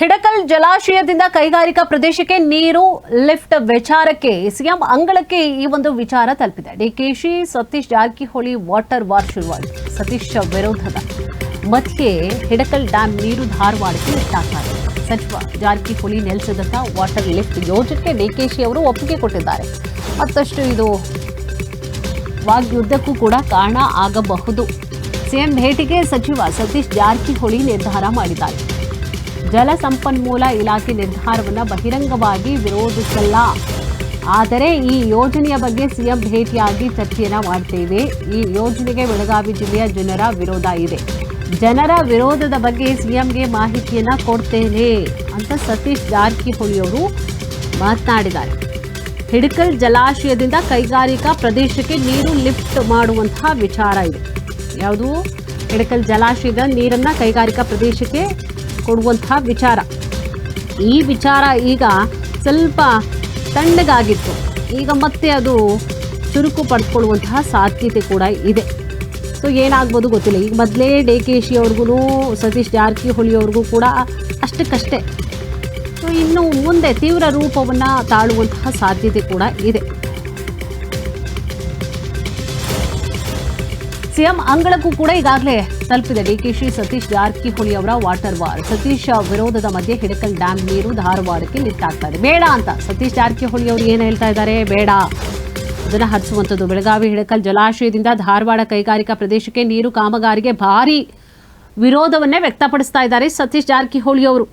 ಹಿಡಕಲ್ ಜಲಾಶಯದಿಂದ ಕೈಗಾರಿಕಾ ಪ್ರದೇಶಕ್ಕೆ ನೀರು ಲಿಫ್ಟ್ ವಿಚಾರಕ್ಕೆ, ಸಿಎಂ ಅಂಗಳಕ್ಕೆ ಈ ಒಂದು ವಿಚಾರ ತಲುಪಿದೆ. ಡಿಕೆಶಿ ಸತೀಶ್ ಜಾರಕಿಹೊಳಿ ವಾಟರ್ ವಾರ್ ಶುರುವಾಯಿತು. ಸತೀಶ್ ವಿರೋಧದ ಮಧ್ಯೆ ಹಿಡಕಲ್ ಡ್ಯಾಂ ನೀರು ಧಾರವಾಡಕ್ಕೆ ಇದೆ. ಸಚಿವ ಜಾರಕಿಹೊಳಿ ನೆಲೆಸಿದಂಥ ವಾಟರ್ ಲಿಫ್ಟ್ ಯೋಜನೆಗೆ ಡಿಕೆಶಿ ಅವರು ಒಪ್ಪಿಗೆ ಕೊಟ್ಟಿದ್ದಾರೆ. ಮತ್ತಷ್ಟು ಇದು ವಾಗ್ಯುದ್ಧಕ್ಕೂ ಕೂಡ ಕಾರಣ ಆಗಬಹುದು. ಸಿಎಂ ಭೇಟಿಗೆ ಸಚಿವ ಸತೀಶ್ ಜಾರಕಿಹೊಳಿ ನಿರ್ಧಾರ ಮಾಡಿದ್ದಾರೆ. ಜಲಸಂಪನ್ಮೂಲ ಇಲಾಖೆ ನಿರ್ಧಾರವನ್ನು ಬಹಿರಂಗವಾಗಿ ವಿರೋಧಿಸಲ್ಲ. ಆದರೆ ಈ ಯೋಜನೆಯ ಬಗ್ಗೆ ಸಿಎಂ ಭೇಟಿಯಾಗಿ ಚರ್ಚೆಯನ್ನು ಮಾಡ್ತೇವೆ. ಈ ಯೋಜನೆಗೆ ಬೆಳಗಾವಿ ಜಿಲ್ಲೆಯ ಜನರ ವಿರೋಧ ಇದೆ. ಜನರ ವಿರೋಧದ ಬಗ್ಗೆ ಸಿಎಂಗೆ ಮಾಹಿತಿಯನ್ನು ಕೊಡ್ತೇನೆ ಅಂತ ಸತೀಶ್ ಜಾರಕಿಹೊಳಿ ಅವರು ಮಾತನಾಡಿದ್ದಾರೆ. ಹಿಡಕಲ್ ಜಲಾಶಯದಿಂದ ಕೈಗಾರಿಕಾ ಪ್ರದೇಶಕ್ಕೆ ನೀರು ಲಿಫ್ಟ್ ಮಾಡುವಂತಹ ವಿಚಾರ ಇದೆ. ಯಾವುದು? ಹಿಡಕಲ್ ಜಲಾಶಯದ ನೀರನ್ನು ಕೈಗಾರಿಕಾ ಪ್ರದೇಶಕ್ಕೆ ಕೊಡುವಂತಹ ವಿಚಾರ. ಈ ವಿಚಾರ ಈಗ ಸ್ವಲ್ಪ ತಣ್ಣಗಾಗಿತ್ತು ಈಗ ಮತ್ತೆ ಅದು ಚುರುಕು ಪಡ್ಕೊಳ್ಳುವಂತಹ ಸಾಧ್ಯತೆ ಕೂಡ ಇದೆ. ಸೊ ಏನಾಗ್ಬೋದು ಗೊತ್ತಿಲ್ಲ. ಈಗ ಮೊದಲೇ ಡಿ ಕೆ ಶಿ ಅವ್ರಿಗೂ ಸತೀಶ್ ಜಾರಕಿಹೊಳಿ ಅವ್ರಿಗೂ ಕೂಡ ಅಷ್ಟಕ್ಕಷ್ಟೇ. ಸೊ ಇನ್ನು ಮುಂದೆ ತೀವ್ರ ರೂಪವನ್ನು ತಾಳುವಂತಹ ಸಾಧ್ಯತೆ ಕೂಡ ಇದೆ. ಸಿಎಂ ಅಂಗಳಕ್ಕೂ ಕೂಡ ಈಗಾಗಲೇ ತಲುಪಿದೆ. ಡಿಕೆಶಿ ಸತೀಶ್ ಜಾರಕಿಹೊಳಿ ಅವರ ವಾಟರ್ ವಾರ್ ಸತೀಶ್ ವಿರೋಧದ ಮಧ್ಯೆ ಹಿಡಕಲ್ ಡ್ಯಾಂ ನೀರು ಧಾರವಾಡಕ್ಕೆ ಲಿಫ್ಟ್ ಇದೆ. ಬೇಡ ಅಂತ ಸತೀಶ್ ಜಾರಕಿಹೊಳಿ ಅವರು ಏನು ಹೇಳ್ತಾ ಇದ್ದಾರೆ? ಬೇಡ. ಅದನ್ನು ಹರಿಸುವಂಥದ್ದು ಬೆಳಗಾವಿ ಹಿಡಕಲ್ ಜಲಾಶಯದಿಂದ ಧಾರವಾಡ ಕೈಗಾರಿಕಾ ಪ್ರದೇಶಕ್ಕೆ ನೀರು ಕಾಮಗಾರಿಗೆ ಭಾರಿ ವಿರೋಧವನ್ನೇ ವ್ಯಕ್ತಪಡಿಸ್ತಾ ಇದ್ದಾರೆ ಸತೀಶ್ ಜಾರಕಿಹೊಳಿ ಅವರು.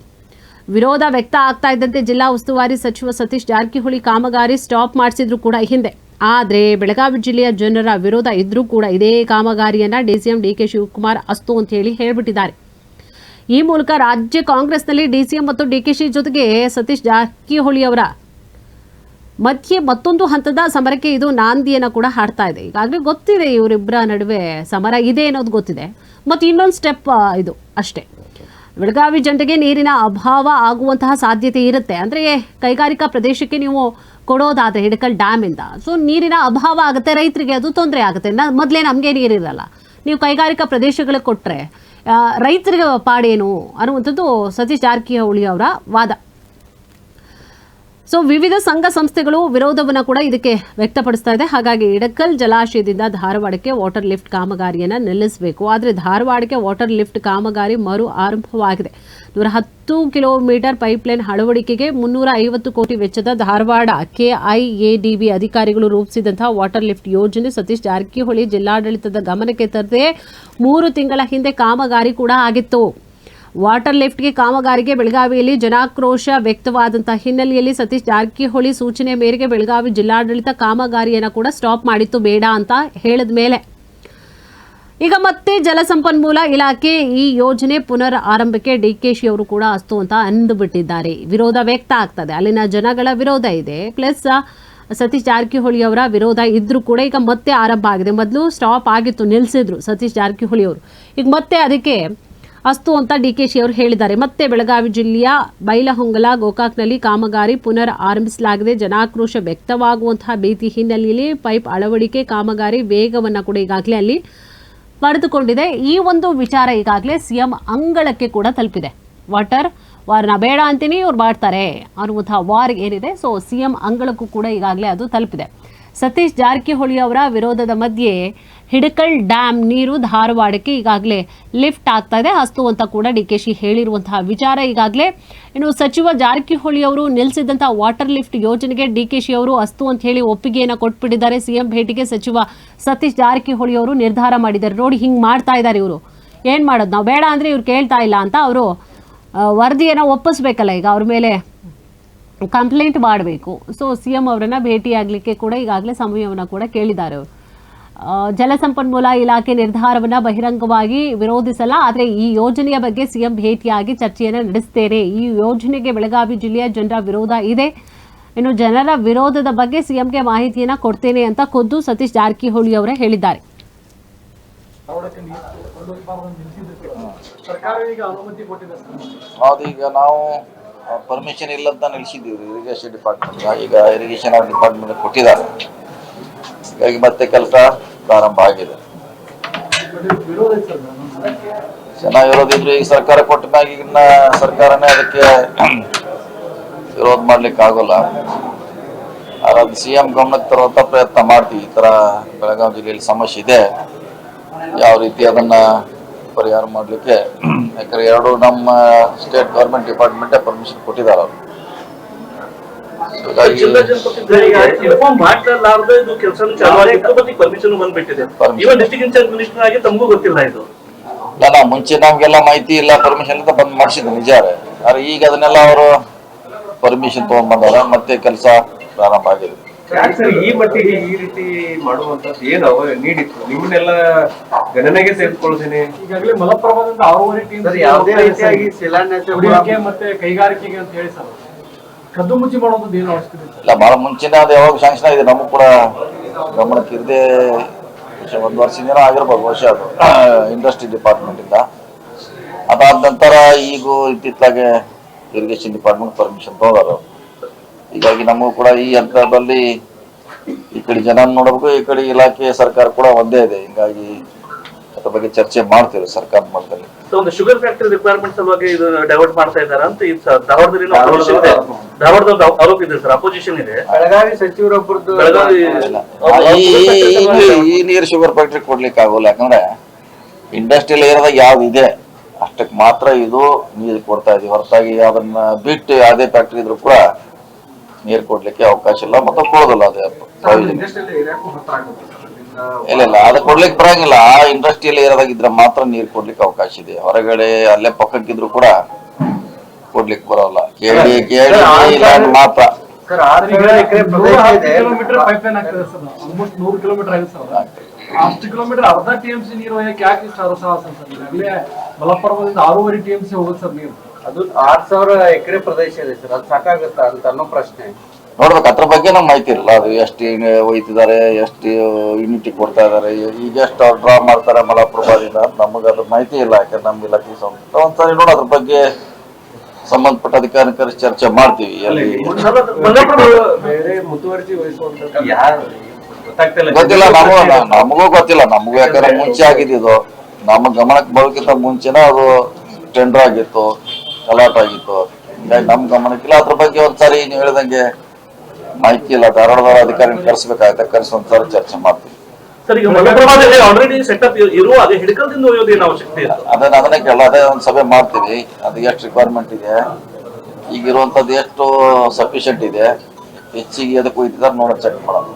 ವಿರೋಧ ವ್ಯಕ್ತ ಆಗ್ತಾ ಇದ್ದಂತೆ ಜಿಲ್ಲಾ ಉಸ್ತುವಾರಿ ಸಚಿವ ಸತೀಶ್ ಜಾರಕಿಹೊಳಿ ಕಾಮಗಾರಿ ಸ್ಟಾಪ್ ಮಾಡಿಸಿದ್ರು ಕೂಡ ಹಿಂದೆ. ಆದರೆ ಬೆಳಗಾವಿ ಜಿಲ್ಲೆಯ ಜನರ ವಿರೋಧ ಇದ್ರೂ ಕೂಡ ಇದೇ ಕಾಮಗಾರಿಯನ್ನ ಡಿಸಿಎಂ ಡಿ ಕೆ ಶಿವಕುಮಾರ್ ಅಸ್ತು ಅಂತ ಹೇಳಿ ಹೇಳ್ಬಿಟ್ಟಿದ್ದಾರೆ. ಈ ಮೂಲಕ ರಾಜ್ಯ ಕಾಂಗ್ರೆಸ್ನಲ್ಲಿ ಡಿಸಿಎಂ ಮತ್ತು ಡಿಕೆಶಿ ಜೊತೆಗೆ ಸತೀಶ್ ಜಾರಕಿಹೊಳಿ ಅವರ ಮಧ್ಯೆ ಮತ್ತೊಂದು ಹಂತದ ಸಮರಕ್ಕೆ ಇದು ನಾಂದಿಯನ್ನು ಕೂಡ ಹಾಡ್ತಾ ಇದೆ. ಈಗಾಗಲೇ ಗೊತ್ತಿದೆ ಇವರಿಬ್ಬರ ನಡುವೆ ಸಮರ ಇದೆ ಅನ್ನೋದು ಗೊತ್ತಿದೆ. ಮತ್ತು ಇನ್ನೊಂದು ಸ್ಟೆಪ್ ಇದು ಅಷ್ಟೇ. ಬೆಳಗಾವಿ ಜನತೆಗೆ ನೀರಿನ ಅಭಾವ ಆಗುವಂತಹ ಸಾಧ್ಯತೆ ಇರುತ್ತೆ. ಅಂದರೆ ಕೈಗಾರಿಕಾ ಪ್ರದೇಶಕ್ಕೆ ನೀವು ಕೊಡೋದಾದರೆ ಹಿಡಕಲ್ ಡ್ಯಾಮಿಂದ ಸೊ ನೀರಿನ ಅಭಾವ ಆಗುತ್ತೆ, ರೈತರಿಗೆ ಅದು ತೊಂದರೆ ಆಗುತ್ತೆ. ನ, ಮೊದಲೇ ನಮಗೆ ನೀರಿರಲ್ಲ. ನೀವು ಕೈಗಾರಿಕಾ ಪ್ರದೇಶಗಳಿಗೆ ಕೊಟ್ಟರೆ ರೈತರಿಗೆ ಪಾಡೇನು ಅನ್ನುವಂಥದ್ದು ಸತೀಶ್ ಜಾರಕಿಹೊಳಿ ಅವರ ವಾದ. ಸೊ ವಿವಿಧ ಸಂಘ ಸಂಸ್ಥೆಗಳು ವಿರೋಧವನ್ನು ಕೂಡ ಇದಕ್ಕೆ ವ್ಯಕ್ತಪಡಿಸ್ತಾ ಇದೆ. ಹಾಗಾಗಿ ಇಡಕಲ್ ಜಲಾಶಯದಿಂದ ಧಾರವಾಡಕ್ಕೆ ವಾಟರ್ ಲಿಫ್ಟ್ ಕಾಮಗಾರಿಯನ್ನು ನಿಲ್ಲಿಸಬೇಕು. ಆದರೆ ಧಾರವಾಡಕ್ಕೆ ವಾಟರ್ ಲಿಫ್ಟ್ ಕಾಮಗಾರಿ ಮರು ಆರಂಭವಾಗಿದೆ. ನೂರ ಹತ್ತು ಕಿಲೋಮೀಟರ್ ಪೈಪ್ಲೈನ್ ಅಳವಡಿಕೆಗೆ ಮುನ್ನೂರ ಐವತ್ತು ಕೋಟಿ ವೆಚ್ಚದ ಧಾರವಾಡ ಕೆಐಎಡಿಬಿ ಅಧಿಕಾರಿಗಳು ರೂಪಿಸಿದಂತಹ ವಾಟರ್ ಲಿಫ್ಟ್ ಯೋಜನೆ ಸತೀಶ್ ಜಾರಕಿಹೊಳಿ ಜಿಲ್ಲಾಡಳಿತದ ಗಮನಕ್ಕೆ ತರದೆ ಮೂರು ತಿಂಗಳ ಹಿಂದೆ ಕಾಮಗಾರಿ ಕೂಡ ಆಗಿತ್ತು. ವಾಟರ್ ಲಿಫ್ಟ್ಗೆ ಕಾಮಗಾರಿಗೆ ಬೆಳಗಾವಿಯಲ್ಲಿ ಜನಾಕ್ರೋಶ ವ್ಯಕ್ತವಾದಂತಹ ಹಿನ್ನೆಲೆಯಲ್ಲಿ ಸತೀಶ್ ಜಾರಕಿಹೊಳಿ ಸೂಚನೆ ಮೇರೆಗೆ ಬೆಳಗಾವಿ ಜಿಲ್ಲಾಡಳಿತ ಕಾಮಗಾರಿಯನ್ನು ಕೂಡ ಸ್ಟಾಪ್ ಮಾಡಿತ್ತು ಬೇಡ ಅಂತ ಹೇಳಿದ ಮೇಲೆ ಈಗ ಮತ್ತೆ ಜಲಸಂಪನ್ಮೂಲ ಇಲಾಖೆ ಈ ಯೋಜನೆ ಪುನರ್ ಆರಂಭಕ್ಕೆ ಡಿಕೆಶಿ ಅವರು ಕೂಡ ಅಸ್ತು ಅಂತ ಅಂದುಬಿಟ್ಟಿದ್ದಾರೆ ವಿರೋಧ ವ್ಯಕ್ತ ಆಗ್ತದೆ. ಅಲ್ಲಿನ ಜನಗಳ ವಿರೋಧ ಇದೆ. ಪ್ಲಸ್, ಸತೀಶ್ ಜಾರಕಿಹೊಳಿ ಅವರ ವಿರೋಧ ಇದ್ರೂ ಕೂಡ ಈಗ ಮತ್ತೆ ಆರಂಭ ಆಗಿದೆ. ಮೊದಲು ಸ್ಟಾಪ್ ಆಗಿತ್ತು ನಿಲ್ಲಿಸಿದ್ರು ಸತೀಶ್ ಜಾರಕಿಹೊಳಿ ಅವರು. ಈಗ ಮತ್ತೆ ಅದಕ್ಕೆ ಅಸ್ತು ಅಂತ ಡಿ ಕೆ ಶಿ ಅವರು ಹೇಳಿದ್ದಾರೆ. ಮತ್ತೆ ಬೆಳಗಾವಿ ಜಿಲ್ಲೆಯ ಬೈಲಹೊಂಗಲ, ಗೋಕಾಕ್ನಲ್ಲಿ ಕಾಮಗಾರಿ ಪುನರ್ ಆರಂಭಿಸಲಾಗಿದೆ. ಜನಾಕ್ರೋಶ ವ್ಯಕ್ತವಾಗುವಂತಹ ಭೀತಿ ಹಿನ್ನೆಲೆಯಲ್ಲಿ ಪೈಪ್ ಅಳವಡಿಕೆ ಕಾಮಗಾರಿ ವೇಗವನ್ನು ಕೂಡ ಈಗಾಗಲೇ ಅಲ್ಲಿ ಪಡೆದುಕೊಂಡಿದೆ. ಈ ಒಂದು ವಿಚಾರ ಈಗಾಗಲೇ ಸಿಎಂ ಅಂಗಳಕ್ಕೆ ಕೂಡ ತಲುಪಿದೆ. ವಾಟರ್ ವಾರ್ನ ಬೇಡ ಅಂತೀನಿ, ಇವ್ರು ಮಾಡ್ತಾರೆ ಅನ್ನುವಂತಹ ವಾರ್ ಏನಿದೆ ಸೊ ಸಿಎಂ ಅಂಗಳಕ್ಕೂ ಕೂಡ ಈಗಾಗಲೇ ಅದು ತಲುಪಿದೆ. ಸತೀಶ್ ಜಾರಕಿಹೊಳಿ ಅವರ ವಿರೋಧದ ಮಧ್ಯೆ ಹಿಡಕಲ್ ಡ್ಯಾಮ್ ನೀರು ಧಾರವಾಡಕ್ಕೆ ಈಗಾಗಲೇ ಲಿಫ್ಟ್ ಆಗ್ತಾ ಇದೆ. ಹಸ್ತು ಅಂತ ಕೂಡ ಡಿ ಕೆ ಶಿ ಹೇಳಿರುವಂತಹ ವಿಚಾರ ಈಗಾಗಲೇ. ಇನ್ನು ಸಚಿವ ಜಾರಕಿಹೊಳಿ ಅವರು ನಿಲ್ಲಿಸಿದಂತಹ ವಾಟರ್ ಲಿಫ್ಟ್ ಯೋಜನೆಗೆ ಡಿ ಕೆ ಶಿ ಅವರು ಅಸ್ತು ಅಂತ ಹೇಳಿ ಒಪ್ಪಿಗೆಯನ್ನು ಕೊಟ್ಬಿಟ್ಟಿದ್ದಾರೆ. ಸಿಎಂ ಭೇಟಿಗೆ ಸಚಿವ ಸತೀಶ್ ಜಾರಕಿಹೊಳಿ ಅವರು ನಿರ್ಧಾರ ಮಾಡಿದ್ದಾರೆ. ನೋಡಿ ಹಿಂಗೆ ಮಾಡ್ತಾ ಇದ್ದಾರೆ ಇವರು. ಏನು ಮಾಡೋದು? ನಾವು ಬೇಡ ಅಂದರೆ ಇವ್ರು ಕೇಳ್ತಾ ಇಲ್ಲ ಅಂತ ಅವರು ವರದಿಯನ್ನು ಒಪ್ಪಿಸ್ಬೇಕಲ್ಲ ಈಗ ಅವ್ರ ಮೇಲೆ. ಕಂಪ್ಲೇಂಟ್ ಮಾಡಬೇಕು. ಸೊ ಸಿ ಎಂ ಅವರನ್ನು ಭೇಟಿಯಾಗಲಿಕ್ಕೆ ಕೂಡ ಈಗಾಗಲೇ ಸಮಯವನ್ನು ಕೂಡ ಕೇಳಿದ್ದಾರೆ ಅವರು. ಜಲಸಂಪನ್ಮೂಲ ಇಲಾಖೆ ನಿರ್ಧಾರವನ್ನು ಬಹಿರಂಗವಾಗಿ ವಿರೋಧಿಸಲ್ಲ ಆದರೆ ಈ ಯೋಜನೆಯ ಬಗ್ಗೆ ಸಿಎಂ ಭೇಟಿಯಾಗಿ ಚರ್ಚೆಯನ್ನು ನಡೆಸುತ್ತೇನೆ ಈ ಯೋಜನೆಗೆ ಬೆಳಗಾವಿ ಜಿಲ್ಲೆಯ ಜನರ ವಿರೋಧ ಇದೆ. ಇನ್ನು ಜನರ ವಿರೋಧದ ಬಗ್ಗೆ ಸಿಎಂಗೆ ಮಾಹಿತಿಯನ್ನು ಕೊಡ್ತೇನೆ ಅಂತ ಖುದ್ದು ಸತೀಶ್ ಜಾರಕಿಹೊಳಿ ಅವರೇ ಹೇಳಿದ್ದಾರೆ. ಸರ್ಕಾರ ಈಗ ಅದೀಗ ನಾವು ಪರ್ಮಿಷನ್ ಇಲ್ಲದ ನಿಲ್ಲಿಸಿದ್ದೀವಿ ಇರಿಗೇಷನ್ ಡಿಪಾರ್ಟ್ಮೆಂಟ್ ಈಗ ಇರಿಗೇಷನ್ ಡಿಪಾರ್ಟ್ಮೆಂಟ್ ಕೊಟ್ಟಿದ್ದಾರೆ. ಹೀಗಾಗಿ ಮತ್ತೆ ಕೆಲಸ ಪ್ರಾರಂಭ ಆಗಿದೆ. ಜನ ವಿರೋಧಿದ್ರು ಈಗ ಸರ್ಕಾರ ಕೊಟ್ಟ ಮ್ಯಾಗ ಈಗಿನ ಸರ್ಕಾರನೇ ಅದಕ್ಕೆ ವಿರೋಧ ಮಾಡ್ಲಿಕ್ಕೆ ಆಗೋಲ್ಲ ಅದು ಸಿ ಎಂ ಗಮನಕ್ಕೆ ತರುವಂತ ಪ್ರಯತ್ನ ಮಾಡ್ತೀವಿ. ಈ ತರ ಬೆಳಗಾವಿ ಜಿಲ್ಲೆಯಲ್ಲಿ ಸಮಸ್ಯೆ ಇದೆ. ಯಾವ ರೀತಿ ಅದನ್ನ ಪರಿಹಾರ ಮಾಡ್ಲಿಕ್ಕೆ? ಯಾಕಂದ್ರೆ ಎರಡು ನಮ್ಮ ಸ್ಟೇಟ್ ಗೌರ್ಮೆಂಟ್ ಡಿಪಾರ್ಟ್ಮೆಂಟೇ ಪರ್ಮಿಷನ್ ಕೊಟ್ಟಿದ್ದಾರೆ ಅವರು. ಮಾಡ್ಲಾರ್ದೆ ಇದು ಕೆಲಸ ಚಾಲು ಆಗಿತ್ತು. ಪರ್ಮಿಷನ್ ಬಂದ್ಬಿಟ್ಟಿದೆ. ಇವನ್ ಡಿಸ್ಟ್ರಿಕ್ಟ್ ಇನ್ಚಾರ್ಜ್ ಮಿನಿಸ್ಟರ್ ಆಗಿ ತಮಗೂ ಗೊತ್ತಿಲ್ಲ ಇದು. ಇಲ್ಲ ಮುಂಚೆ ನಮ್ಗೆಲ್ಲ ಮಾಹಿತಿ ಇಲ್ಲ ಪರ್ಮಿಷನ್ ಅಂತ ಬಂದ್ ಮಾಡಿಸಿದ್ದು ನಿಜ. ಆದ್ರೆ ಈಗ ಅದನ್ನೆಲ್ಲ ಅವರು ಪರ್ಮಿಷನ್ ತಗೊಂಡ್ ಬಂದಾರ ಮತ್ತೆ ಕೆಲಸ ಪ್ರಾರಂಭ ಆಗಿದೆ. ಈ ಮಟ್ಟಿಗೆ ಈ ರೀತಿ ಮಾಡುವಂತದ್ದು ಏನು ಅವ ನೀಡಿತ್ತು? ನಿಮ್ಮನ್ನೆಲ್ಲ ಗಣನೆಗೆ ತೆಗೆದುಕೊಳ್ತೇನೆ ಈಗಾಗಲೇ ಮಲಪ್ರಭಾದಿಂದ ಆರೂವರೆ ಟೀಮ್ ಸರ್ ಯಾವುದೇ ರೀತಿಯಾಗಿ ಶಿಲಾನ್ಯಾಸ ಮತ್ತೆ ಕೈಗಾರಿಕೆಗೆ ಅಂತ ಹೇಳಿ ಸರ್ ಕದ್ದು ಮುಚ್ಚಿ ಮಾಡೋದು ಏನು ಇಲ್ಲ. ಬಹಳ ಮುಂಚೆನೆ ಅದು ಯಾವಾಗ ಶಾಂಕ್ಷನ್ ಆಗಿದೆ, ನಮಗೂ ಕೂಡ ಗಮನಕ್ಕೆ ಇರದೆ ಒಂದು ವರ್ಷದಿಂದ ಆಗಿರ್ಬೋದು, ವರ್ಷ ಅದು ಇಂಡಸ್ಟ್ರಿ ಡಿಪಾರ್ಟ್ಮೆಂಟ್ ಇಂದ. ಅದಾದ ನಂತರ ಈಗ ಇತ್ತಿತ್ತಲಾಗೆ ಇರಿಗೇಷನ್ ಡಿಪಾರ್ಟ್ಮೆಂಟ್ ಪರ್ಮಿಷನ್ ತಗೋದಾರ ಹೀಗಾಗಿ ನಮಗೂ ಕೂಡ ಈ ಹಂತದಲ್ಲಿ ಈ ಕಡೆ ಜನ ನೋಡಬೇಕು, ಈ ಕಡೆ ಇಲಾಖೆ ಸರ್ಕಾರ ಕೂಡ ಒಂದೇ ಇದೆ. ಹಿಂಗಾಗಿ ಅದ್ರ ಬಗ್ಗೆ ಚರ್ಚೆ ಮಾಡ್ತೀವಿ ಸರ್ಕಾರದ ಮಟ್ಟದಲ್ಲಿ. ಸೊ ಒಂದು ಶುಗರ್ ಫ್ಯಾಕ್ಟರಿ ರಿಕ್ವೈರ್ಮೆಂಟ್ ಸಲುವಾಗಿ ಇದು ಡೈವರ್ಟ್ ಮಾಡ್ತಾ ಇದ್ದಾರೆ ಅಂತ ಇದು ಧಾರವಾಡದಲ್ಲಿ ಧಾರವಾಡದ ಆರೋಪ ಇದೆ ಸರ್ ಅಪೋಸಿಷನ್ ಇದೆ. ಬೆಳಗಾವಿ ಸಚಿವರೊಬ್ಬರದ್ದು ಬೆಳಗಾವಿ ಈ ನೀರು ಶುಗರ್ ಫ್ಯಾಕ್ಟರಿ ಕೊಡ್ಲಿಕ್ಕೆ ಆಗೋಲ್ಲ. ಯಾಕಂದ್ರೆ ಇಂಡಸ್ಟ್ರಿಯಲ್ ಏರಿಯಾದಾಗ ಯಾವ್ದು ಇದೆ ಅಷ್ಟಕ್ಕೆ ಮಾತ್ರ ಇದು ನೀರು ಕೊಡ್ತಾ ಇದೆ. ಹೊರತಾಗಿ ಅದನ್ನ ಬಿಟ್ಟು ಯಾವುದೇ ಫ್ಯಾಕ್ಟ್ರಿ ಇದ್ರು ಕೂಡ ನೀರು ಕೊಡ್ಲಿಕ್ಕೆ ಅವಕಾಶ ಇಲ್ಲ. ಮತ್ತೆ ಕೊಡೋದಿಲ್ಲ ಅದೇ ಪ್ರಯೋಜನ. ಇಲ್ಲ ಇಲ್ಲ ಅದು ಕೊಡ್ಲಿಕ್ಕೆ ಬರಂಗಿಲ್ಲ. ಆ ಇಂಡಸ್ಟ್ರಿಯಲ್ ಏರಿಯಾದಾಗ ಇದ್ರೆ ಮಾತ್ರ ನೀರು ಕೊಡ್ಲಿಕ್ಕೆ ಅವಕಾಶ ಇದೆ. ಹೊರಗಡೆ ಅಲ್ಲೇ ಪಕ್ಕಕ್ಕಿದ್ರು ಕೂಡ ಕೊಡ್ಲಿಕ್ಕೆ ಬರೋಲ್ಲ. ಕೇಳಿ ಕೇಳಿ ಲ್ಯಾಂಡ್ ಮಾತ್ರ. ಸರ್ ಆರು ಎಕರೆ ಪ್ರದೇಶ ಇದೆ. ಕಿಲೋಮೀಟರ್ ಪೈಪ್ ಲೈನ್ ಆಗ್ತದೆ ಸರ್ ಆಲ್ಮೋಸ್ಟ್ ನೂರು ಕಿಲೋಮೀಟರ್ ಆಗಿದೆ ಸರ್ ಅಷ್ಟು ಕಿಲೋಮೀಟರ್ ಅರ್ಧ ಟಿ ಎಂ ಸಿ ನೀರು ಒಯ್ಯಕ್ಕೆ ಯಾಕೆ ಇಷ್ಟು ಅರಸಾಹಸ ಸರ್ ಈಗಾಗಲೇ ಮಲಪ್ರಭಾದಿಂದ ಆರೂವರೆ ಟಿ ಎಂ ಸಿ ಹೋಗುತ್ತೆ ಸರ್ ನೀರು. ಅದು ಆರ್ ಸಾವಿರ ಎಕರೆ ಪ್ರದೇಶ ಇದೆ ಸರ್ ಅದು ಸಾಕಾಗುತ್ತಾ ಅಂತ ಅನ್ನೋ ಪ್ರಶ್ನೆ. ನೋಡ್ಬೇಕು ಅದ್ರ ಬಗ್ಗೆ ನಮ್ಗೆ ಮಾಹಿತಿ ಇಲ್ಲ ಅದು ಎಷ್ಟು ಒಯ್ತಿದ್ದಾರೆ ಎಷ್ಟು ಯೂನಿಟಿ ಕೊಡ್ತಾ ಇದಾರೆ ಈಗ ಎಷ್ಟು ಅವ್ರು ಡ್ರಾ ಮಾಡ್ತಾರೆ ಮಲಪ್ರಭಾದಿಂದ ನಮಗೆ ಅದ್ರ ಮಾಹಿತಿ ಇಲ್ಲ. ಯಾಕಂದ್ರೆ ನಮ್ಗೆ ಇಲ್ಲ ಒಂದ್ಸರಿ ನೋಡಿ ಅದ್ರ ಬಗ್ಗೆ ಸಂಬಂಧಪಟ್ಟ ಅಧಿಕಾರಿ ಕರೆಸಿ ಚರ್ಚೆ ಮಾಡ್ತೀವಿ. ಗೊತ್ತಿಲ್ಲ ನಮಗೂ ನಮಗೂ ಗೊತ್ತಿಲ್ಲ. ನಮಗೂ ಯಾಕಂದ್ರೆ ಮುಂಚೆ ಆಗಿದ್ದು. ನಮ್ಮ ಗಮನಕ್ಕೆ ಬರೋಕ್ಕಿಂತ ಮುಂಚೆನೇ ಅದು ಟೆಂಡರ್ ಆಗಿತ್ತು ಅಲರ್ಟ್ ಆಗಿತ್ತು. ಹಿಂಗಾಗಿ ನಮ್ ಗಮನಕ್ಕಿಲ್ಲ. ಅದ್ರ ಬಗ್ಗೆ ಒಂದ್ಸರಿ ನೀವು ಹೇಳಿದಂಗೆ ಮಾಹಿತಿ ಇಲ್ಲ ಧಾರವಾಡದವರ ಅಧಿಕಾರಿ ಕರೆಸಬೇಕಾಗುತ್ತೆ ಕರೆಸಿ ಒಂದ್ಸರಿ ಚರ್ಚೆ ಮಾಡ್ತೀವಿ. ಅದನ್ನ ಅದನ್ನೇ ಕೇಳ ಅದೇ ಒಂದು ಸಭೆ ಮಾಡ್ತೀವಿ. ಅದು ಎಷ್ಟು ರಿಕ್ವೈರ್ಮೆಂಟ್ ಇದೆ? ಈಗಿರುವಂತದ್ದು ಎಷ್ಟು ಸಫಿಶಿಯಂಟ್ ಇದೆ? ಹೆಚ್ಚಿಗೆ ಅದಕ್ಕೆ ಹೋಯ್ತಿದ್ದಾರೆ ನೋಡೋ ಚೆಕ್ ಮಾಡೋದು